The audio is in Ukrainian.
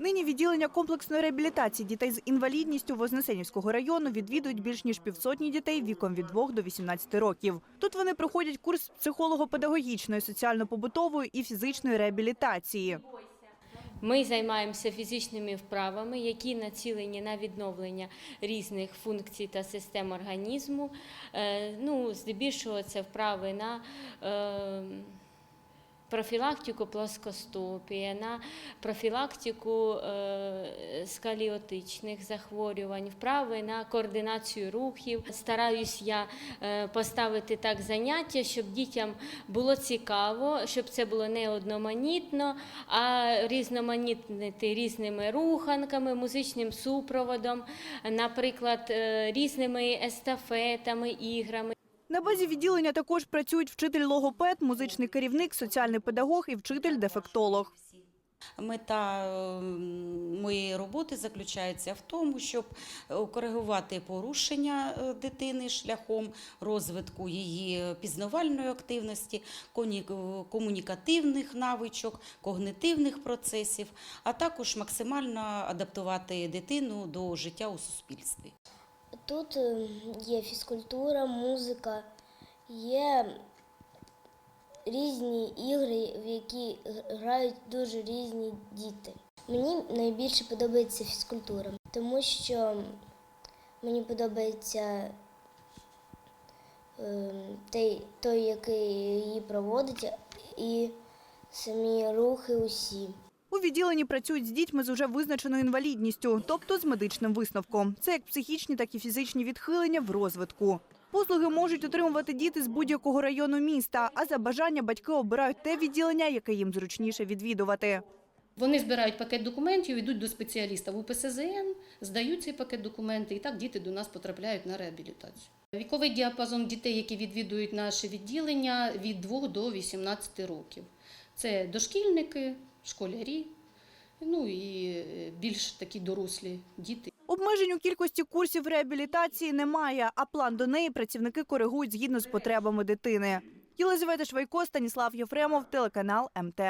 Нині відділення комплексної реабілітації дітей з інвалідністю Вознесенівського району відвідують більш ніж півсотні дітей віком від 2 до 18 років. Тут вони проходять курс психолого-педагогічної, соціально-побутової і фізичної реабілітації. Ми займаємося фізичними вправами, які націлені на відновлення різних функцій та систем організму. Е, Ну, здебільшого це вправи на профілактику плоскостопія, на профілактику е, скаліотичних захворювань, вправи на координацію рухів. Стараюсь я е, поставити так заняття, щоб дітям було цікаво, щоб це було не одноманітно, а різноманітнити різними руханками, музичним супроводом, наприклад, е, різними естафетами, іграми. На базі відділення також працюють вчитель-логопед, музичний керівник, соціальний педагог і вчитель-дефектолог. Мета е, моєї роботи заключається в тому, щоб е, коригувати порушення е, дитини шляхом розвитку її пізнавальної активності, комунікативних навичок, когнитивних процесів, а також максимально адаптувати дитину до життя у суспільстві. Тут е, є фізкультура, музика, є різні ігри, в які грають дуже різні діти. Мені найбільше подобається фізкультура, тому що мені подобається е, той, той, який її проводить, і самі рухи усі. У відділенні працюють з дітьми з уже визначеною інвалідністю, тобто з медичним висновком. Це як психічні, так і фізичні відхилення в розвитку. Послуги можуть отримувати діти з будь-якого району міста, а за бажання батьки обирають те відділення, яке їм зручніше відвідувати. Вони збирають пакет документів, йдуть до спеціаліста в УПСЗН, здають цей пакет документів, і так діти до нас потрапляють на реабілітацію. Віковий діапазон дітей, які відвідують наше відділення, від 2 до 18 років. Це дошкільники, школярі, ну і е, більш такі дорослі діти. Обмежень у кількості курсів реабілітації немає, а план до неї працівники коригують згідно з потребами дитини. Єлизавета Швайко, Станіслав Єфремов, телеканал МТ.